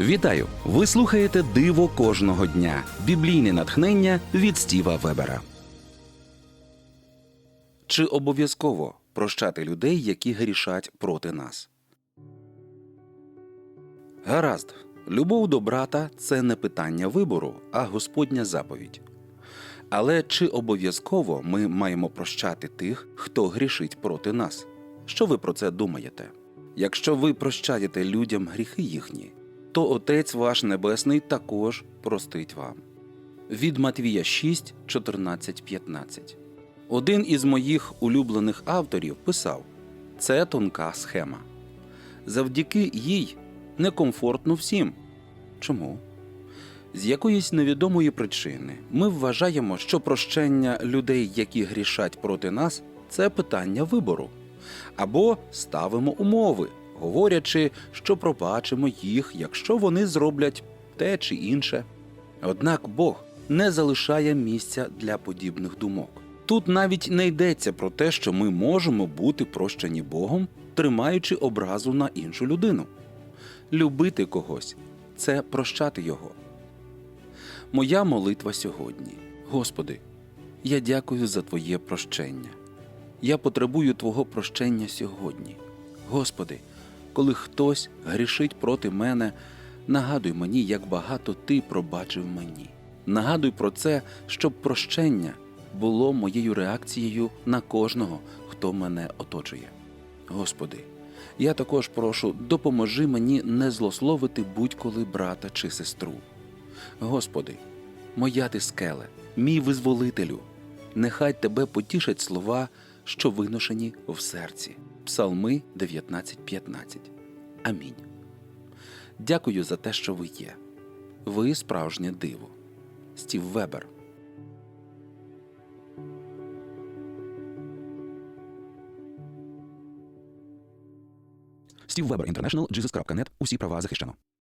Вітаю! Ви слухаєте Диво кожного дня. Біблійне натхнення від Стіва Вебера. Чи обов'язково прощати людей, які грішать проти нас? Гаразд. Любов до брата це не питання вибору, а Господня заповідь. Але чи обов'язково ми маємо прощати тих, хто грішить проти нас? Що ви про це думаєте? Якщо ви прощаєте людям гріхи їхні, то Отець ваш Небесний також простить вам. Від Матвія 6, 14, 15. Один із моїх улюблених авторів писав: це тонка схема. Завдяки їй некомфортно всім. Чому? З якоїсь невідомої причини ми вважаємо, що прощення людей, які грішать проти нас, це питання вибору. Або ставимо умови, говорячи, що пробачимо їх, якщо вони зроблять те чи інше. Однак Бог не залишає місця для подібних думок. Тут навіть не йдеться про те, що ми можемо бути прощені Богом, тримаючи образу на іншу людину. Любити когось це прощати його. Моя молитва сьогодні. Господи, я дякую за Твоє прощення. Я потребую Твого прощення сьогодні. Господи, коли хтось грішить проти мене, нагадуй мені, як багато Ти пробачив мені. Нагадуй про це, щоб прощення було моєю реакцією на кожного, хто мене оточує. Господи, я також прошу, допоможи мені не злословити будь-коли брата чи сестру. Господи, моя ти скеле, мій визволителю, нехай тебе потішать слова, що виношені в серці. Псалми 19.15. Амінь. Дякую за те, що ви є. Ви справжнє диво. Стів Вебер. Стів Вебер Інтернешнл, Jesus.net. Усі права захищено.